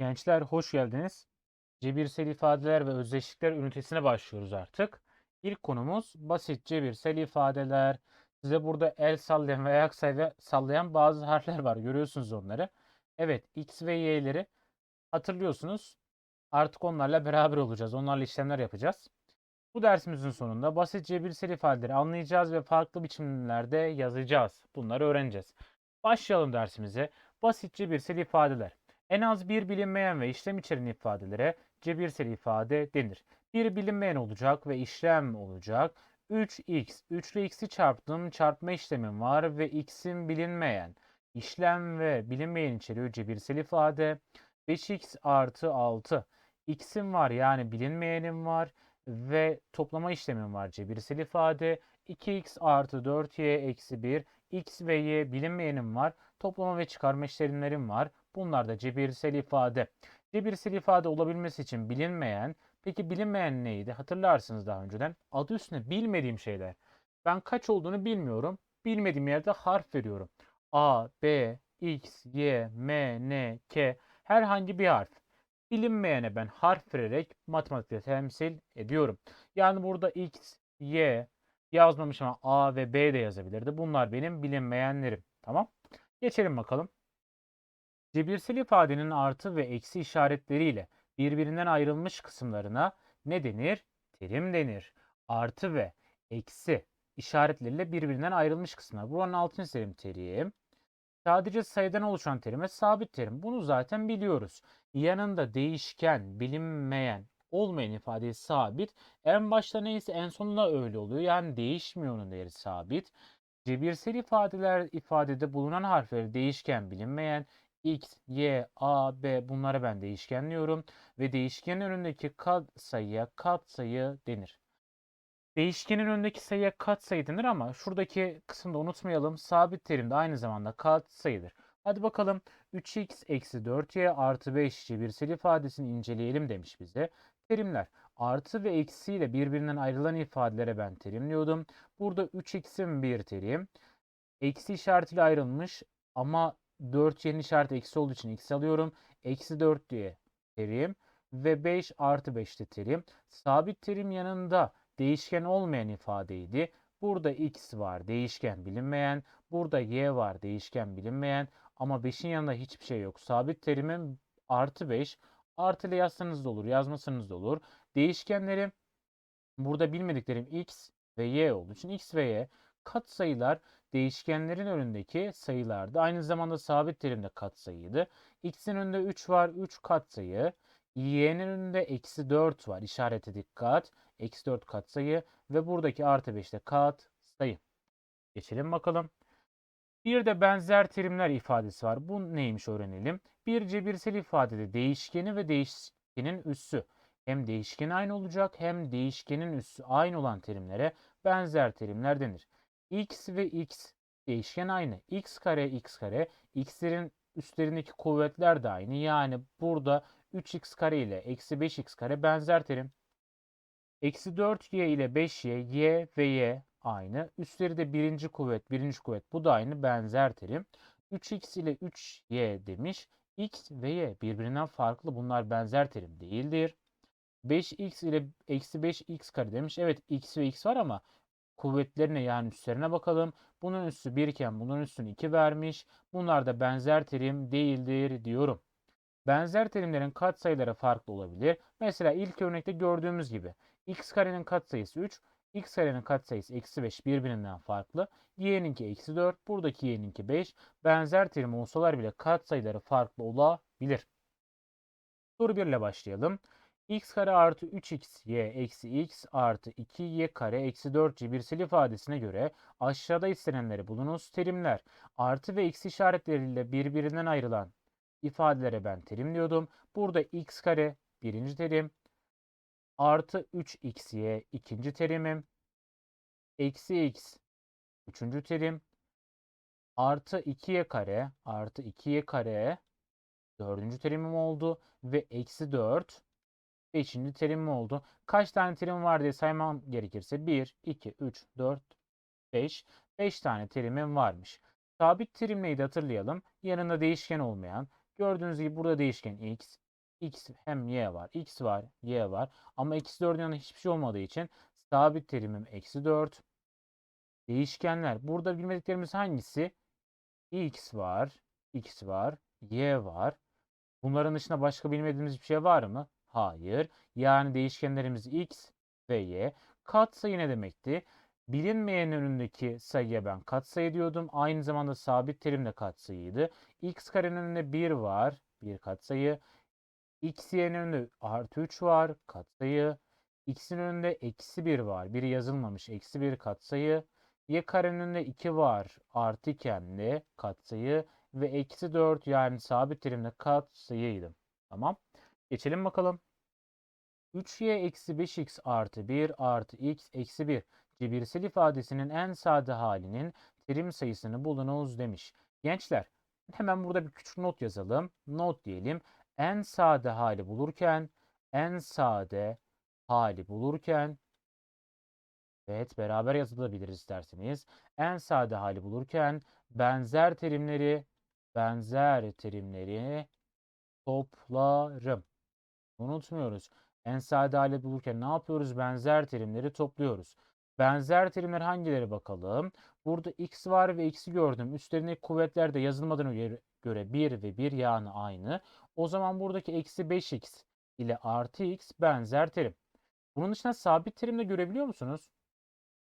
Gençler hoş geldiniz. Cebirsel ifadeler ve özdeşlikler ünitesine başlıyoruz artık. İlk konumuz basit cebirsel ifadeler. Size burada el sallayan ve ayak sallayan bazı harfler var. Görüyorsunuz onları. Evet, x ve y'leri hatırlıyorsunuz. Artık onlarla beraber olacağız. Onlarla işlemler yapacağız. Bu dersimizin sonunda basit cebirsel ifadeleri anlayacağız ve farklı biçimlerde yazacağız. Bunları öğreneceğiz. Başlayalım dersimize. Basit cebirsel ifadeler. En az bir bilinmeyen ve işlem içeren ifadelere cebirsel ifade denir. Bir bilinmeyen olacak ve işlem olacak. 3x, 3 ile x'i çarptım, çarpma işlemim var ve x'in bilinmeyen. işlem ve bilinmeyen içeriyor cebirsel ifade. 5x artı 6. x'im var yani bilinmeyenim var ve toplama işlemim var cebirsel ifade. 2x artı 4y eksi 1. x ve y bilinmeyenim var. Toplama ve çıkarma işlemlerim var. Bunlar da cebirsel ifade. Cebirsel ifade olabilmesi için bilinmeyen, peki bilinmeyen neydi? Hatırlarsınız daha önceden. Adı üstünde bilmediğim şeyler. Ben kaç olduğunu bilmiyorum. Bilmediğim yerde harf veriyorum. A, B, X, Y, M, N, K herhangi bir harf. Bilinmeyene ben harf vererek matematikte temsil ediyorum. Yani burada X, Y yazmamış ama A ve B de yazabilirdi. Bunlar benim bilinmeyenlerim. Tamam. Geçelim bakalım. Cebirsel ifadenin artı ve eksi işaretleriyle birbirinden ayrılmış kısımlarına ne denir? Terim denir. Artı ve eksi işaretleriyle birbirinden ayrılmış kısımlar. Buranın altını çizelim terim. Sadece sayıdan oluşan terime sabit terim. Bunu zaten biliyoruz. Yanında değişken, bilinmeyen, olmayan ifade sabit. En başta neyse en sonunda öyle oluyor. Yani değişmiyor onun değeri sabit. Cebirsel ifadeler ifadede bulunan harfleri değişken, bilinmeyen, x, y, a, b bunlara ben değişkenliyorum ve değişkenin önündeki katsayıya katsayı denir. Değişkenin önündeki sayıya katsayı denir ama şuradaki kısımda unutmayalım. Sabit terim de aynı zamanda katsayıdır. Hadi bakalım 3x eksi 4y artı 5 cebirsel ifadesini inceleyelim demiş bize. Terimler artı ve eksiyle birbirinden ayrılan ifadelere ben terimliyordum. Burada 3x'in bir terim. Eksi işaretiyle ayrılmış ama 4y'nin işareti eksi olduğu için eksi alıyorum. Eksi 4 diye terim ve 5 artı 5 de terim. Sabit terim yanında değişken olmayan ifadeydi. Burada x var değişken bilinmeyen. Burada y var değişken bilinmeyen. Ama 5'in yanında hiçbir şey yok. Sabit terimim artı 5. Artı ile yazsanız da olur yazmasanız da olur. Değişkenlerim burada bilmediklerim x ve y olduğu için x ve y katsayılar değişkenlerin önündeki sayılardı. Aynı zamanda sabit terim de katsayıydı. X'in önünde 3 var. 3 katsayı. Y'nin önünde eksi 4 var. İşarete dikkat. Eksi 4 katsayı. Ve buradaki artı 5 de katsayı. Geçelim bakalım. Bir de benzer terimler ifadesi var. Bu neymiş öğrenelim. Bir cebirsel ifadede değişkeni ve değişkenin üssü hem değişkeni aynı olacak hem değişkenin üssü aynı olan terimlere benzer terimler denir x ve x değişken aynı. x kare x kare. x'lerin üstlerindeki kuvvetler de aynı. Yani burada 3x kare ile eksi 5x kare benzer terim. Eksi 4y ile 5y, y ve y aynı. Üstleri de birinci kuvvet, birinci kuvvet. Bu da aynı benzer terim. 3x ile 3y demiş. x ve y birbirinden farklı. Bunlar benzer terim değildir. 5x ile eksi 5x kare demiş. Evet x ve x var ama kuvvetlerine yani üstlerine bakalım. Bunun üssü 1 iken bunun üssünü 2 vermiş. Bunlar da benzer terim değildir diyorum. Benzer terimlerin katsayıları farklı olabilir. Mesela ilk örnekte gördüğümüz gibi x karenin katsayısı 3, x karenin katsayısı eksi 5 birbirinden farklı. y'ninki eksi 4, buradaki y'ninki 5. Benzer terim olsalar bile katsayıları farklı olabilir. Soru 1 ile başlayalım x kare artı 3xy eksi x artı 2y kare eksi 4 cebirsel ifadesine göre aşağıda istenenleri bulunuz. Terimler artı ve eksi işaretleriyle birbirinden ayrılan ifadelere ben terimliyordum. Burada x kare birinci terim artı 3xy ikinci terimim eksi x üçüncü terim artı 2y kare artı 2y kare dördüncü terimim oldu ve eksi 4 Beşinci terim mi oldu? Kaç tane terim var diye saymam gerekirse 1, 2, 3, 4, 5. 5 tane terimim varmış. Sabit terim neydi hatırlayalım. Yanında değişken olmayan. Gördüğünüz gibi burada değişken x, x hem y var. x var, y var. Ama eksi 4'ün yanında hiçbir şey olmadığı için sabit terimim eksi 4. Değişkenler. Burada bilmediklerimiz hangisi? x var, x var, y var. Bunların dışında başka bilmediğimiz bir şey var mı? Hayır. Yani değişkenlerimiz x ve y. Katsayı ne demekti? Bilinmeyen önündeki sayıya ben katsayı diyordum. Aynı zamanda sabit terim de katsayıydı. x karenin önünde 1 var. Bir katsayı. x y'nin önünde artı 3 var. Katsayı. x'in önünde eksi 1 var. Biri yazılmamış. Eksi 1 katsayı. y karenin önünde 2 var. Artı ikenli katsayı. Ve eksi 4 yani sabit terimde katsayıydı. Tamam. Geçelim bakalım. 3y eksi 5x artı 1 artı x eksi 1 cebirsel ifadesinin en sade halinin terim sayısını bulunuz demiş. Gençler hemen burada bir küçük not yazalım. Not diyelim. En sade hali bulurken en sade hali bulurken Evet beraber yazılabilir isterseniz. En sade hali bulurken benzer terimleri benzer terimleri toplarım. Unutmuyoruz. En sade hali bulurken ne yapıyoruz? Benzer terimleri topluyoruz. Benzer terimler hangileri bakalım? Burada x var ve x'i gördüm. Üstlerindeki kuvvetler de yazılmadan göre, göre 1 ve 1 yani aynı. O zaman buradaki eksi 5x ile artı x benzer terim. Bunun dışında sabit terim de görebiliyor musunuz?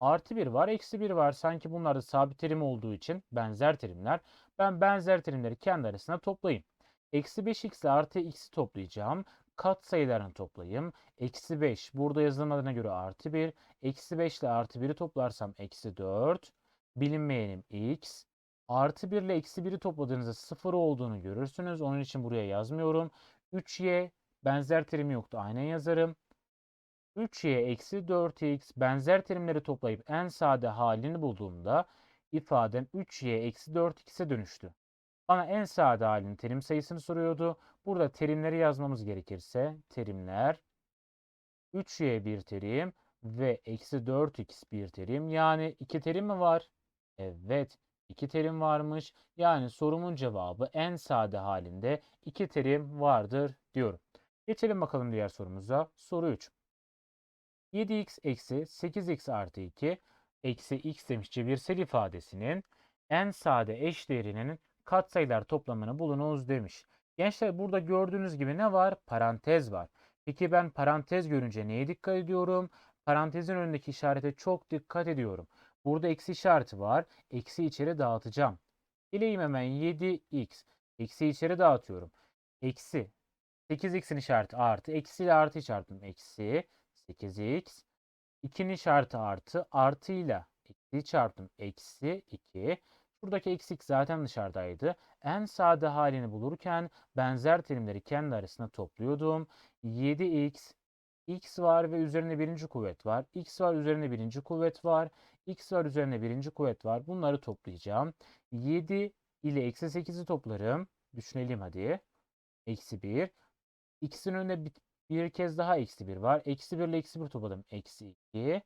Artı 1 var, eksi 1 var. Sanki bunlar da sabit terim olduğu için benzer terimler. Ben benzer terimleri kendi arasında toplayayım. Eksi 5x ile artı x'i toplayacağım. Kat sayılarını toplayayım. Eksi 5. Burada yazılmadığına göre artı 1. Eksi 5 ile artı 1'i toplarsam eksi 4. Bilinmeyenim x. Artı 1 ile eksi 1'i topladığınızda 0 olduğunu görürsünüz. Onun için buraya yazmıyorum. 3y benzer terimi yoktu. Aynen yazarım. 3y eksi 4x benzer terimleri toplayıp en sade halini bulduğumda ifadem 3y eksi 4x'e dönüştü. Bana en sade halinin terim sayısını soruyordu. Burada terimleri yazmamız gerekirse terimler 3y bir terim ve eksi 4x bir terim. Yani iki terim mi var? Evet iki terim varmış. Yani sorumun cevabı en sade halinde iki terim vardır diyorum. Geçelim bakalım diğer sorumuza. Soru 3. 7x eksi 8x artı 2 eksi x demiş cebirsel ifadesinin en sade eşdeğerinin katsayılar toplamını bulunuz demiş. Gençler burada gördüğünüz gibi ne var? Parantez var. Peki ben parantez görünce neye dikkat ediyorum? Parantezin önündeki işarete çok dikkat ediyorum. Burada eksi işareti var. Eksi içeri dağıtacağım. Bileyim hemen 7x. Eksi içeri dağıtıyorum. Eksi 8x'in işareti artı. Eksi ile artı işaretim. Eksi 8x. 2'nin işareti artı. Artıyla eksi çarptım. Eksi 2. Buradaki eksik zaten dışarıdaydı. En sade halini bulurken benzer terimleri kendi arasında topluyordum. 7x, x var ve üzerine birinci kuvvet var. x var üzerine birinci kuvvet var. x var üzerine birinci kuvvet var. Bunları toplayacağım. 7 ile eksi 8'i toplarım. Düşünelim hadi. Eksi 1. x'in önünde bir, bir kez daha eksi 1 var. Eksi 1 ile eksi 1 topladım. Eksi 2.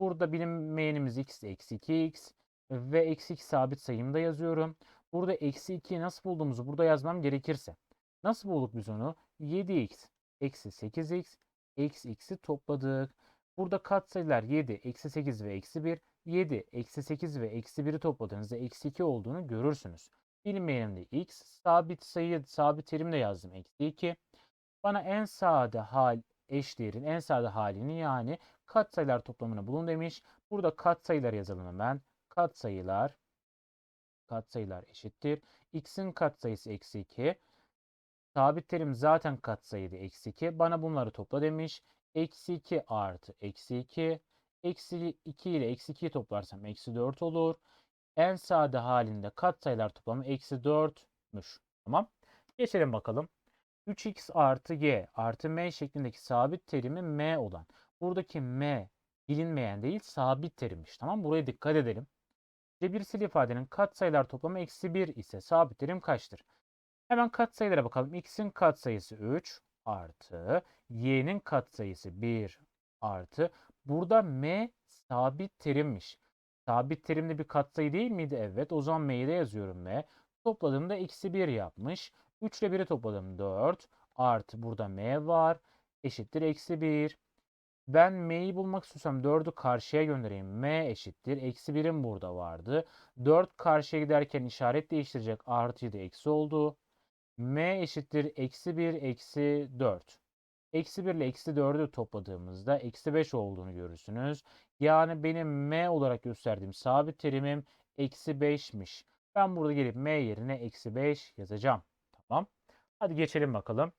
Burada bilinmeyenimiz x eksi 2x ve eksi 2 sabit sayımda yazıyorum. Burada eksi 2'yi nasıl bulduğumuzu burada yazmam gerekirse. Nasıl bulduk biz onu? 7x eksi 8x eksi x'i topladık. Burada katsayılar 7, eksi 8 ve eksi 1. 7, eksi 8 ve eksi 1'i topladığınızda eksi 2 olduğunu görürsünüz. Bilinmeyenim de x. Sabit sayı, sabit terimle yazdım. Eksi 2. Bana en sade hal eşdeğerin en sade halini yani katsayılar toplamını bulun demiş. Burada katsayılar yazalım hemen katsayılar katsayılar eşittir. X'in katsayısı eksi 2. Sabit terim zaten katsayıydı eksi 2. Bana bunları topla demiş. Eksi 2 artı eksi 2. Eksi 2 ile eksi 2'yi toplarsam eksi 4 olur. En sade halinde katsayılar toplamı eksi 4'müş. Tamam. Geçelim bakalım. 3x artı y artı m şeklindeki sabit terimi m olan. Buradaki m bilinmeyen değil sabit terimmiş. Tamam Buraya dikkat edelim. Cebirsel ifadenin katsayılar toplamı eksi 1 ise sabit terim kaçtır? Hemen katsayılara bakalım. x'in katsayısı 3 artı y'nin katsayısı 1 artı. Burada m sabit terimmiş. Sabit terimli bir katsayı değil miydi? Evet. O zaman m'yi de yazıyorum m. Topladığımda eksi 1 yapmış. 3 ile 1'i topladım 4 artı burada m var eşittir eksi 1. Ben m'yi bulmak istiyorsam 4'ü karşıya göndereyim. m eşittir. Eksi 1'im burada vardı. 4 karşıya giderken işaret değiştirecek. Artıydı eksi oldu. m eşittir. Eksi 1 eksi 4. Eksi 1 ile eksi 4'ü topladığımızda eksi 5 olduğunu görürsünüz. Yani benim m olarak gösterdiğim sabit terimim eksi 5'miş. Ben burada gelip m yerine eksi 5 yazacağım. Tamam. Hadi geçelim bakalım.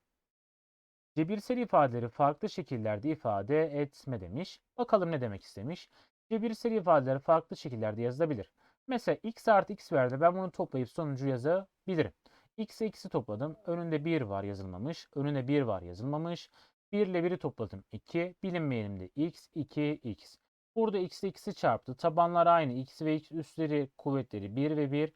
Cebirsel ifadeleri farklı şekillerde ifade etme demiş. Bakalım ne demek istemiş. Cebirsel ifadeler farklı şekillerde yazılabilir. Mesela x artı x verdi. Ben bunu toplayıp sonucu yazabilirim. x'e x'i topladım. Önünde 1 var yazılmamış. Önüne 1 var yazılmamış. 1 ile 1'i topladım. 2. Bilinmeyenimde x, 2, x. Burada x ile x'i çarptı. Tabanlar aynı. x ve x üstleri kuvvetleri 1 ve 1.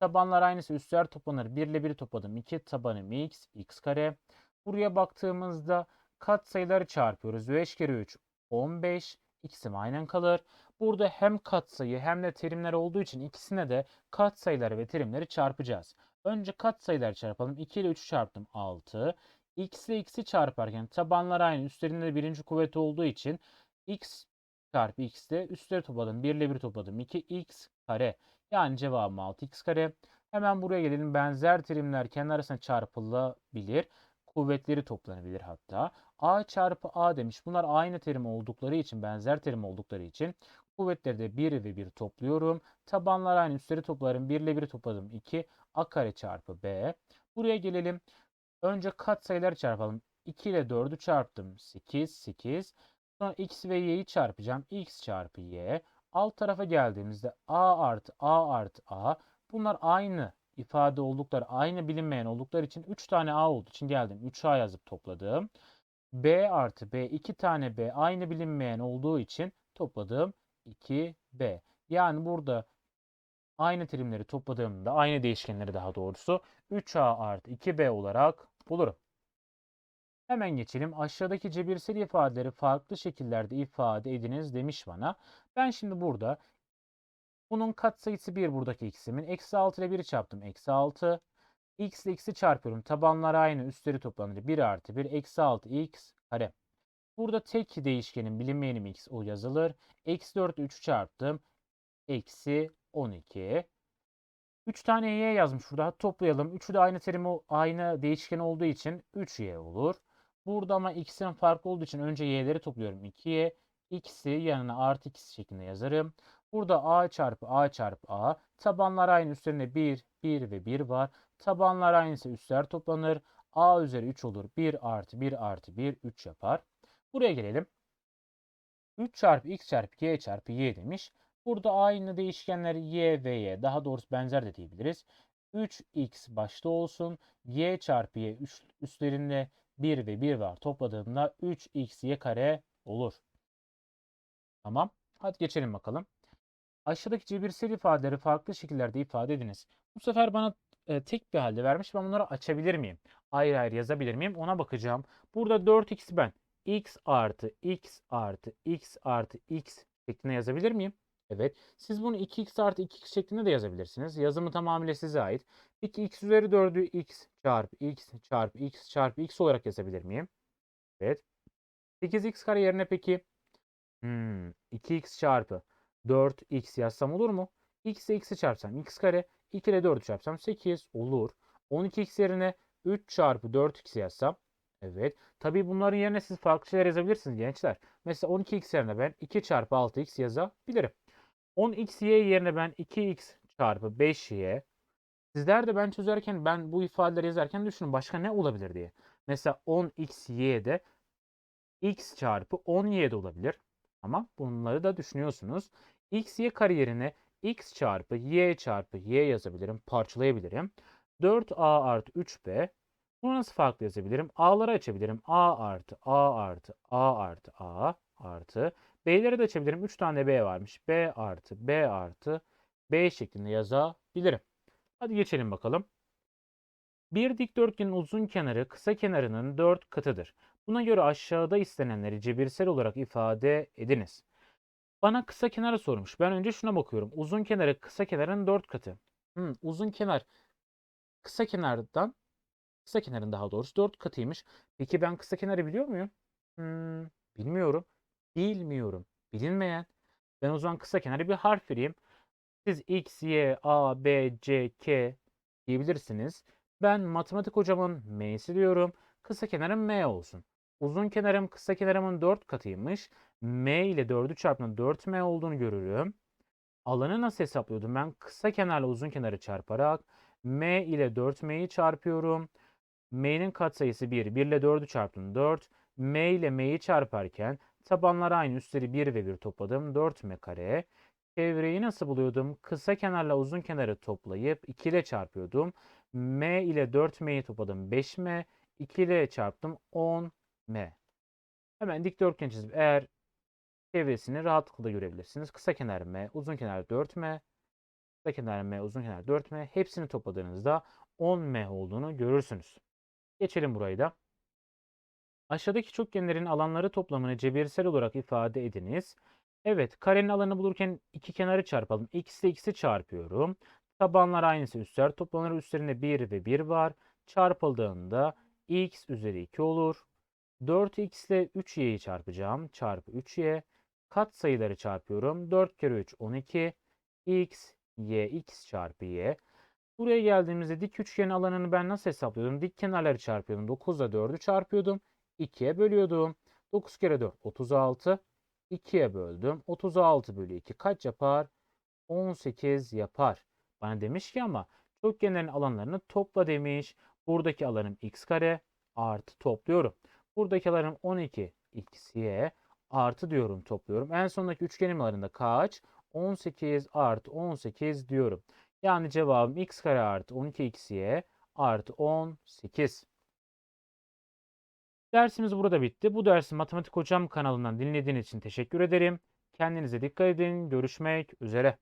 Tabanlar aynısı üstler toplanır. 1 ile 1'i topladım. 2 tabanım x, x kare. Buraya baktığımızda katsayıları çarpıyoruz. 5 kere 3 15. İkisi aynen kalır. Burada hem katsayı hem de terimler olduğu için ikisine de katsayıları ve terimleri çarpacağız. Önce katsayıları çarpalım. 2 ile 3'ü çarptım 6. x ile x'i çarparken tabanlar aynı. Üstlerinde de birinci kuvveti olduğu için x çarpı x de üstleri topladım. 1 ile 1 topladım. 2x kare. Yani cevabım 6x kare. Hemen buraya gelelim. Benzer terimler kendi arasında çarpılabilir kuvvetleri toplanabilir hatta. A çarpı A demiş. Bunlar aynı terim oldukları için, benzer terim oldukları için kuvvetleri de 1 ve 1 topluyorum. Tabanlar aynı, üstleri toplarım. 1 ile 1 topladım. 2 A kare çarpı B. Buraya gelelim. Önce katsayıları çarpalım. 2 ile 4'ü çarptım. 8, 8. Sonra x ve y'yi çarpacağım. x çarpı y. Alt tarafa geldiğimizde a artı a artı a. Bunlar aynı ifade oldukları, aynı bilinmeyen oldukları için 3 tane A olduğu için geldim. 3A yazıp topladım. B artı B, 2 tane B aynı bilinmeyen olduğu için topladım 2B. Yani burada aynı terimleri topladığımda, aynı değişkenleri daha doğrusu 3A artı 2B olarak bulurum. Hemen geçelim. Aşağıdaki cebirsel ifadeleri farklı şekillerde ifade ediniz demiş bana. Ben şimdi burada bunun katsayısı 1 buradaki x'imin. Eksi 6 ile 1'i çarptım. Eksi 6. x ile x'i çarpıyorum. Tabanlar aynı. Üstleri toplanır. 1 artı 1. Eksi 6 x kare. Burada tek değişkenin bilinmeyenim x o yazılır. Eksi 4 ile 3'ü çarptım. Eksi 12. 3 tane y yazmış burada. Toplayalım. 3'ü de aynı terim aynı değişken olduğu için 3y olur. Burada ama x'in farklı olduğu için önce y'leri topluyorum. 2y. x'i yanına artı x şeklinde yazarım. Burada a çarpı a çarpı a. Tabanlar aynı üstlerinde 1, 1 ve 1 var. Tabanlar aynısı üstler toplanır. a üzeri 3 olur. 1 artı 1 artı 1 3 yapar. Buraya gelelim. 3 çarpı x çarpı y çarpı y demiş. Burada aynı değişkenler y ve y. Daha doğrusu benzer de diyebiliriz. 3x başta olsun. y çarpı y üstlerinde 1 ve 1 var. Topladığımda 3xy kare olur. Tamam. Hadi geçelim bakalım. Aşağıdaki cebirsel ifadeleri farklı şekillerde ifade ediniz. Bu sefer bana e, tek bir halde vermiş. Ben bunları açabilir miyim? Ayrı ayrı yazabilir miyim? Ona bakacağım. Burada 4x ben x artı x artı x artı x şeklinde yazabilir miyim? Evet. Siz bunu 2x artı 2x şeklinde de yazabilirsiniz. Yazımı tamamıyla size ait. Peki x üzeri 4'ü x çarpı x çarpı x çarpı x olarak yazabilir miyim? Evet. 8x kare yerine peki hmm, 2x çarpı 4x yazsam olur mu? x ile x'i çarpsam x kare. 2 ile 4'ü çarpsam 8 olur. 12x yerine 3 çarpı 4x yazsam. Evet. Tabii bunların yerine siz farklı şeyler yazabilirsiniz gençler. Mesela 12x yerine ben 2 çarpı 6x yazabilirim. 10xy yerine ben 2x çarpı 5y. Sizler de ben çözerken ben bu ifadeleri yazarken düşünün başka ne olabilir diye. Mesela 10xy'de x çarpı 10y de olabilir. Ama bunları da düşünüyorsunuz. x y kare yerine x çarpı y çarpı y yazabilirim. Parçalayabilirim. 4a artı 3b. Bunu nasıl farklı yazabilirim? A'ları açabilirim. A artı A artı A artı A artı. B'leri de açabilirim. 3 tane B varmış. B artı B artı B şeklinde yazabilirim. Hadi geçelim bakalım. Bir dikdörtgenin uzun kenarı kısa kenarının 4 katıdır. Buna göre aşağıda istenenleri cebirsel olarak ifade ediniz. Bana kısa kenarı sormuş. Ben önce şuna bakıyorum. Uzun kenarı kısa kenarın 4 katı. Hmm, uzun kenar kısa kenardan Kısa kenarın daha doğrusu 4 katıymış. Peki ben kısa kenarı biliyor muyum? Hmm, bilmiyorum. Bilmiyorum. Bilinmeyen. Ben o zaman kısa kenarı bir harf vereyim. Siz X, Y, A, B, C, K diyebilirsiniz. Ben matematik hocamın M'si diyorum. Kısa kenarım M olsun. Uzun kenarım kısa kenarımın 4 katıymış. M ile 4'ü çarptığında 4M olduğunu görürüm. Alanı nasıl hesaplıyordum? Ben kısa kenarla uzun kenarı çarparak M ile 4M'yi çarpıyorum. M'nin katsayısı 1. 1 ile 4'ü çarptım 4. M ile M'yi çarparken tabanlar aynı üstleri 1 ve 1 topladım. 4M kare. Çevreyi nasıl buluyordum? Kısa kenarla uzun kenarı toplayıp 2 ile çarpıyordum. M ile 4M'yi topladım 5M. 2 ile çarptım 10M. Hemen dikdörtgen çizip eğer çevresini rahatlıkla görebilirsiniz. Kısa kenar M, uzun kenar 4M. Kısa kenar M, uzun kenar 4M. Hepsini topladığınızda 10M olduğunu görürsünüz. Geçelim burayı da. Aşağıdaki çokgenlerin alanları toplamını cebirsel olarak ifade ediniz. Evet, karenin alanını bulurken iki kenarı çarpalım. X ile x'i çarpıyorum. Tabanlar aynısı üstler toplanır. Üstlerinde 1 ve 1 var. Çarpıldığında x üzeri 2 olur. 4x ile 3y'yi çarpacağım. Çarpı 3y. Kat sayıları çarpıyorum. 4 kere 3 12. x, y, x çarpı y. Buraya geldiğimizde dik üçgenin alanını ben nasıl hesaplıyordum? Dik kenarları çarpıyordum. 9 ile 4'ü çarpıyordum. 2'ye bölüyordum. 9 kere 4 36. 2'ye böldüm. 36 bölü 2 kaç yapar? 18 yapar. Bana demiş ki ama çokgenlerin alanlarını topla demiş. Buradaki alanım x kare artı topluyorum. Buradaki alanım 12 x'ye artı diyorum topluyorum. En sondaki üçgenim alanında kaç? 18 artı 18 diyorum. Yani cevabım x kare artı 12x'ye artı 18. Dersimiz burada bitti. Bu dersi Matematik Hocam kanalından dinlediğiniz için teşekkür ederim. Kendinize dikkat edin. Görüşmek üzere.